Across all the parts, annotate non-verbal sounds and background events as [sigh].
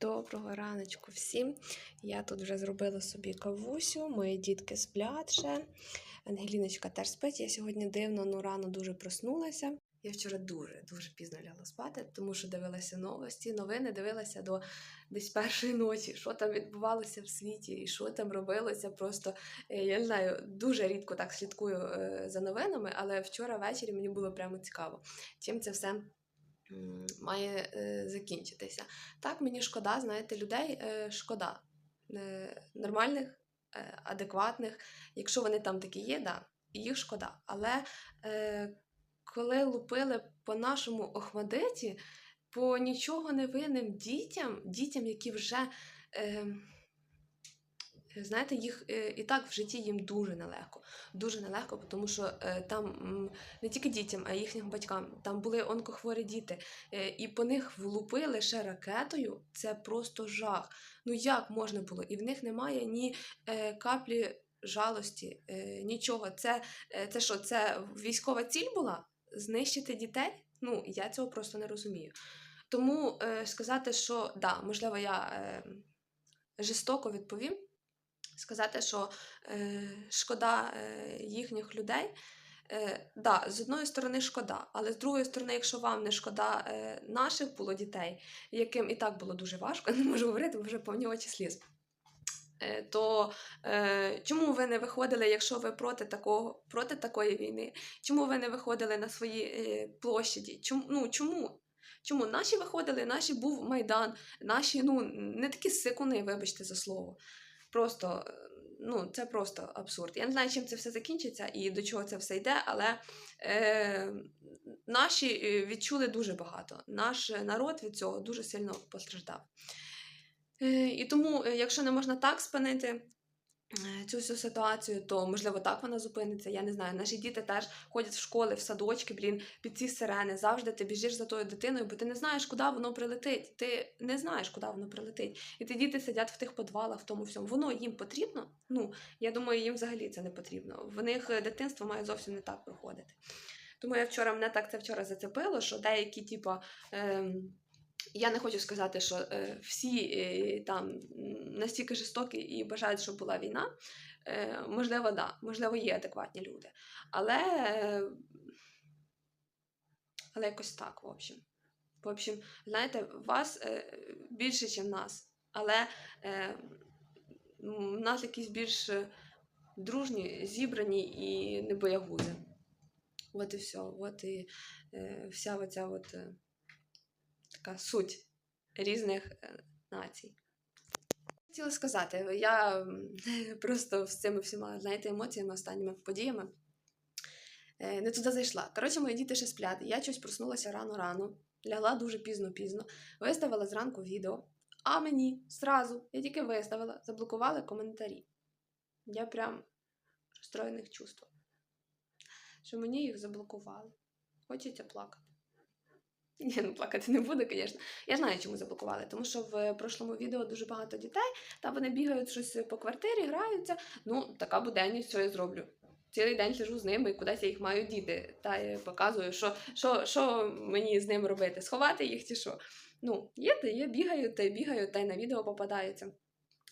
Доброго раночку всім. Я тут вже зробила собі кавусю, мої дітки сплять ще. Ангеліночка теж спить. Я сьогодні дивно, ну рано дуже проснулася. Я вчора дуже дуже пізно лягла спати, тому що дивилася новості, новини дивилася до десь першої ночі, що там відбувалося в світі і що там робилося. Просто е, я не знаю, дуже рідко так слідкую е, за новинами, але вчора ввечері мені було прямо цікаво, чим це все має е, закінчитися. Так, мені шкода, знаєте, людей е, шкода. Е, нормальних, адекватних. Якщо вони там такі є, да, їх шкода. Але коли лупили по нашому Охмадиті, по нічого невинним дітям, дітям, які вже. Знаєте, їх е, і так в житті їм дуже нелегко. Дуже нелегко, тому що е, там не тільки дітям, а й їхнім батькам. Там були онкохворі діти, е, і по них влупили ще ракетою. Це просто жах. Ну як можна було? І в них немає ні каплі жалості, нічого. Це, це що, це військова ціль була? Знищити дітей? Ну, я цього просто не розумію. Тому сказати, що да, можливо, я жорстоко відповім. Сказати, що е, шкода е, їхніх людей. Е, да, з одної сторони шкода, але з другої сторони, якщо вам не шкода е, наших було дітей, яким і так було дуже важко, [laughs] не можу говорити, бо вже повні очі сліз. Е, то е, чому ви не виходили, якщо ви проти такого, проти такої війни? Чому ви не виходили на свої е, площаді? Чому, ну, чому? Чому наші виходили, наші був Майдан, наші ну, не такі сикуни, вибачте за слово. Просто е, ну, це просто абсурд. Я не знаю, чим це все закінчиться і до чого це все йде, але е, наші е, відчули дуже багато. Наш народ від цього дуже сильно постраждав. Е, і тому, якщо не можна так спинити цю всю ситуацію, то можливо так вона зупиниться. Я не знаю. Наші діти теж ходять в школи, в садочки, блін, під ці сирени. Завжди ти біжиш за тою дитиною, бо ти не знаєш, куди воно прилетить. Ти не знаєш, куди воно прилетить. І ті діти сидять в тих подвалах, в тому всьому. Воно їм потрібно. Ну, я думаю, їм взагалі це не потрібно. В них е, дитинство має зовсім не так проходити. Тому я вчора мене так це вчора зацепило, що деякі, типа. Ем, я не хочу сказати, що е, всі е, там настільки жорстокі і бажають, щоб була війна. Е, можливо, да, можливо, є адекватні люди. Але, е, але якось так, в общем. В общем, знаєте, вас е, більше, ніж нас. Але е, м, нас якісь більш е, дружні, зібрані і не боягузи. От і все. От і е, вся оця от. Така суть різних е, націй. Хотіла сказати, я [laughs] просто з цими всіма, знаєте, емоціями, останніми подіями е, не туди зайшла. Коротше, мої діти ще сплять. Я щось проснулася рано-рано, лягла дуже пізно-пізно, виставила зранку відео, а мені зразу, я тільки виставила, заблокували коментарі. Я прям розстроєних чувствах, що мені їх заблокували. Хочеться плакати. [laughs] Ні, ну плакати не буду, звісно. Я знаю, чому заблокували, тому що в прошлому відео дуже багато дітей, там вони бігають щось по квартирі, граються. Ну, така буденність, що я зроблю. Цілий день сижу з ними і кудись я їх маю діти. Та я показую, що, що, що мені з ними робити, сховати їх чи що. Ну, є, та є, бігають, та й бігають, та й на відео попадаються.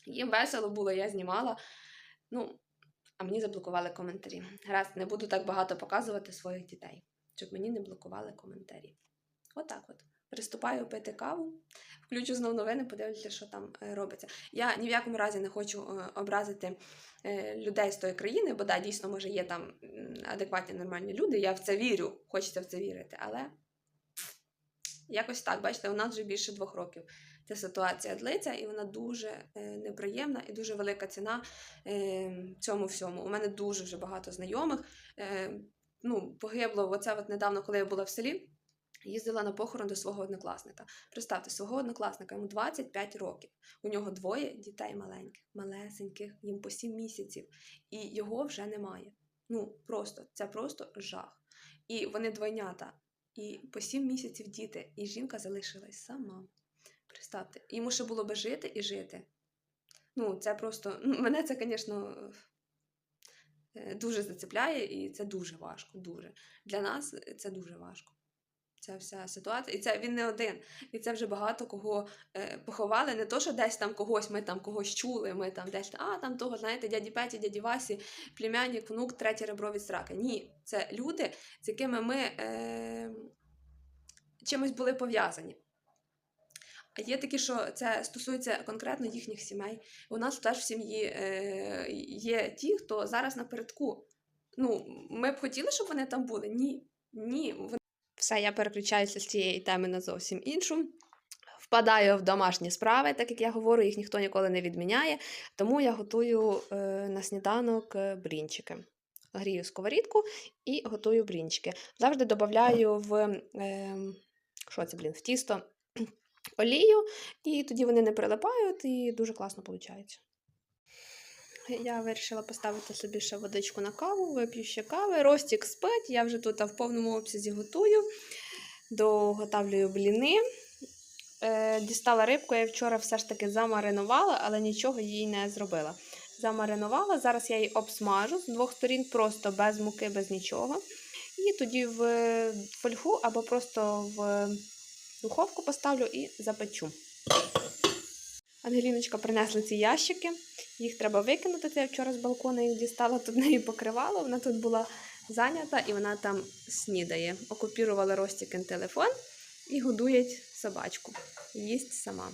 Їм весело було, я знімала. Ну, а мені заблокували коментарі. Раз, не буду так багато показувати своїх дітей, щоб мені не блокували коментарі. Отак от. Приступаю пити каву, включу знов новини, подивлюся, що там е, робиться. Я ні в якому разі не хочу е, образити е, людей з тої країни, бо да, дійсно, може, є там адекватні нормальні люди. Я в це вірю, хочеться в це вірити. Але якось так, бачите, у нас вже більше двох років ця ситуація длиться, і вона дуже неприємна і дуже велика ціна цьому всьому. У мене дуже вже багато знайомих. Ну, погибло оце от недавно, коли я була в селі. Їздила на похорон до свого однокласника. Представте, свого однокласника, йому 25 років. У нього двоє дітей маленьких, малесеньких, їм по 7 місяців, і його вже немає. Ну, просто, це просто жах. І вони двойнята, і по 7 місяців діти, і жінка залишилась сама. Представте, йому ще було би жити і жити. Ну, це просто, ну, мене це, звісно, е, дуже зацепляє, і це дуже важко. Дуже. Для нас це дуже важко. Ця вся ситуація. І це він не один. І це вже багато кого е, поховали. Не то, що десь там когось, ми там когось чули, ми там десь, а там того, знаєте, дяді Петі, дяді Васі, племянник, внук, третє ребро від сраки. Ні, це люди, з якими ми е, чимось були пов'язані. А є такі, що це стосується конкретно їхніх сімей. У нас теж в сім'ї е, є ті, хто зараз напередку. Ну, ми б хотіли, щоб вони там були. Ні. Ні. Все, я переключаюся з цієї теми на зовсім іншу. Впадаю в домашні справи, так як я говорю, їх ніхто ніколи не відміняє. Тому я готую е, на сніданок е, блінчики. Грію сковорідку і готую блінчики. Завжди додаю в, е, в тісто [clears throat] олію, і тоді вони не прилипають, і дуже класно виходить. Я вирішила поставити собі ще водичку на каву, вип'ю ще кави. Ростік спить, я вже тут в повному обсязі готую, доготавлюю бліни. Е, дістала рибку, я вчора все ж таки замаринувала, але нічого їй не зробила. Замаринувала, зараз я її обсмажу з двох сторін, просто без муки, без нічого. І тоді в фольгу або просто в духовку поставлю і запечу. Ангеліночка принесла ці ящики, їх треба викинути. Це я вчора з балкона їх дістала, тут неї покривало. Вона тут була зайнята і вона там снідає. Окупірувала Ростікин телефон і годують собачку. Їсть сама.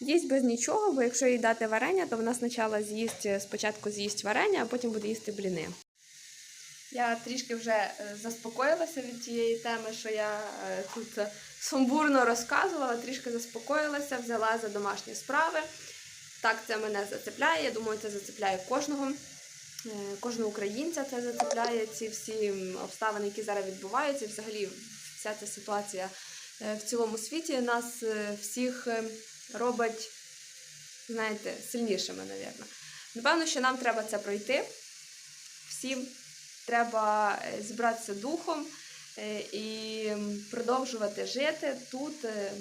Їсть без нічого, бо якщо їй дати варення, то вона спочатку з'їсть, спочатку з'їсть варення, а потім буде їсти бліни. Я трішки вже е, заспокоїлася від цієї теми, що я е, тут е, сумбурно розказувала, трішки заспокоїлася, взяла за домашні справи. Так, це мене зацепляє. Я думаю, це зацепляє кожного. Е, Кожного українця це зацепляє ці всі обставини, які зараз відбуваються. Взагалі вся ця ситуація е, в цілому світі нас е, всіх робить, знаєте, сильнішими, напевно. Напевно, що нам треба це пройти. Всім треба зібратися духом і продовжувати жити тут, е,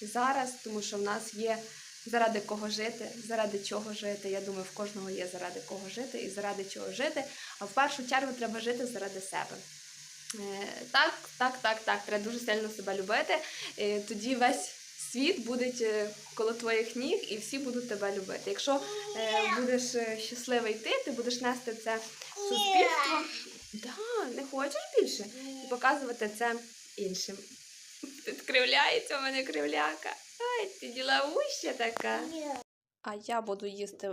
і зараз, тому що в нас є заради кого жити, заради чого жити. Я думаю, в кожного є заради кого жити і заради чого жити. А в першу чергу треба жити заради себе. Е, Так, так, так, так. Треба дуже сильно себе любити. Е, Тоді весь світ буде е, коло твоїх ніг і всі будуть тебе любити. Якщо е, будеш е, щасливий ти, ти будеш нести це суспільство. Да, не хочеш більше? І показувати це іншим. Підкривляється у мене кривляка. Ай, ти діловуща така. А я буду їсти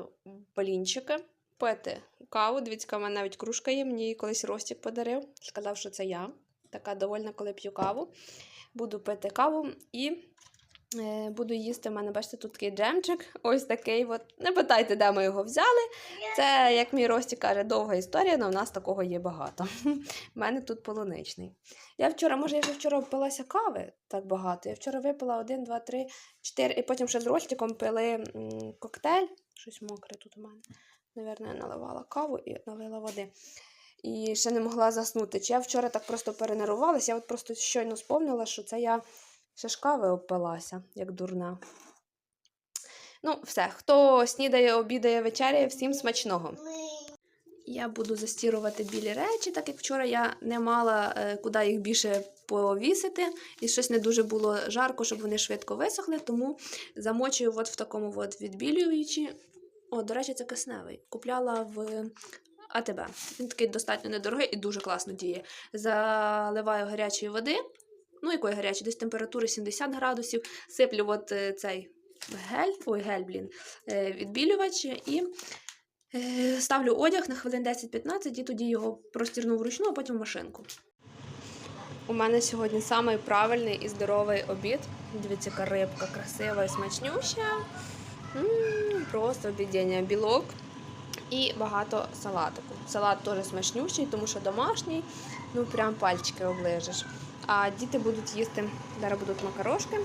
блінчики, пити каву. Дивіться, в мене навіть кружка є. Мені колись Ростік подарив. Сказав, що це я. Така довольна, коли п'ю каву. Буду пити каву і буду їсти. У мене, бачите, тут такий джемчик. Ось такий. От. Не питайте, де ми його взяли. Це, як мій Ростік каже, довга історія, але в нас такого є багато. [laughs] У мене тут полуничний. Я вчора, може, я вже вчора впилася кави так багато. Я вчора випила один, два, три, чотири, і потім ще з Ростіком пили коктейль. Щось мокре тут у мене. Навірно, я наливала каву і налила води. І ще не могла заснути. Чи я вчора так просто перенервувалася, я от просто щойно сповнила, що це я ще ж кави як дурна. Ну, все, хто снідає, обідає, вечеряє, всім смачного. Я буду застірувати білі речі, так як вчора я не мала е, куди їх більше повісити, і щось не дуже було жарко, щоб вони швидко висохли, тому замочую от в такому от відбілюючі. О, до речі, це кисневий. Купляла в АТБ. Він такий достатньо недорогий і дуже класно діє. Заливаю гарячої води, ну якої гарячої, десь температури 70 градусів, сиплю от е, цей гель, ой, гель, блін, е, відбілювач і Е, Ставлю одяг на хвилин 10-15 і тоді його простірну вручну, а потім в машинку. У мене сьогодні самий правильний і здоровий обід. Дивіться, яка рибка красива і смачнюща. Просто обідіння білок і багато салатику. Салат теж смачнющий, тому що домашній, ну прям пальчики оближеш. А діти будуть їсти, зараз будуть макарошки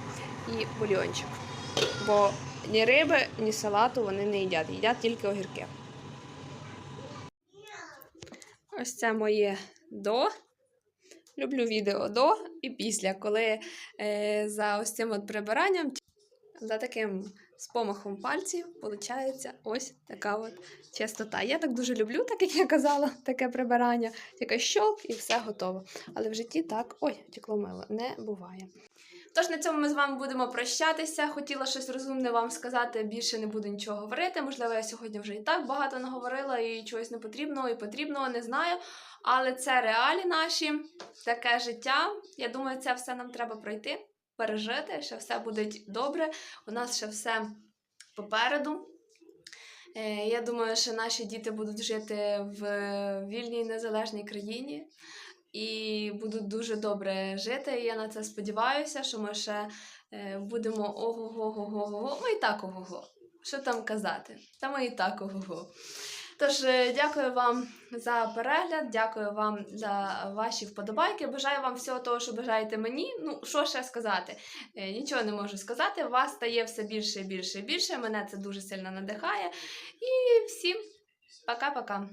і бульйончик. Бо ні риби, ні салату вони не їдять, їдять тільки огірки. Ось це моє до. Люблю відео до і після, коли е, за ось цим от прибиранням за таким спомахом пальців виходить ось така от чистота. Я так дуже люблю, так як я казала, таке прибирання. Тільки щолк і все готово. Але в житті так, ой, тікло мило, не буває. Тож на цьому ми з вами будемо прощатися. Хотіла щось розумне вам сказати, більше не буду нічого говорити. Можливо, я сьогодні вже і так багато наговорила і чогось не потрібного і потрібного, не знаю. Але це реалі наші, таке життя. Я думаю, це все нам треба пройти, пережити, що все буде добре. У нас ще все попереду. Е, Я думаю, що наші діти будуть жити в вільній незалежній країні і будуть дуже добре жити. Я на це сподіваюся, що ми ще е, будемо ого-го-го-го-го. Ми і так ого-го. Що там казати? Та ми і так ого-го. Тож, е, дякую вам за перегляд, дякую вам за ваші вподобайки. Бажаю вам всього того, що бажаєте мені. Ну, що ще сказати? Е, Нічого не можу сказати. Вас стає все більше і більше і більше. Мене це дуже сильно надихає. І всім пока-пока.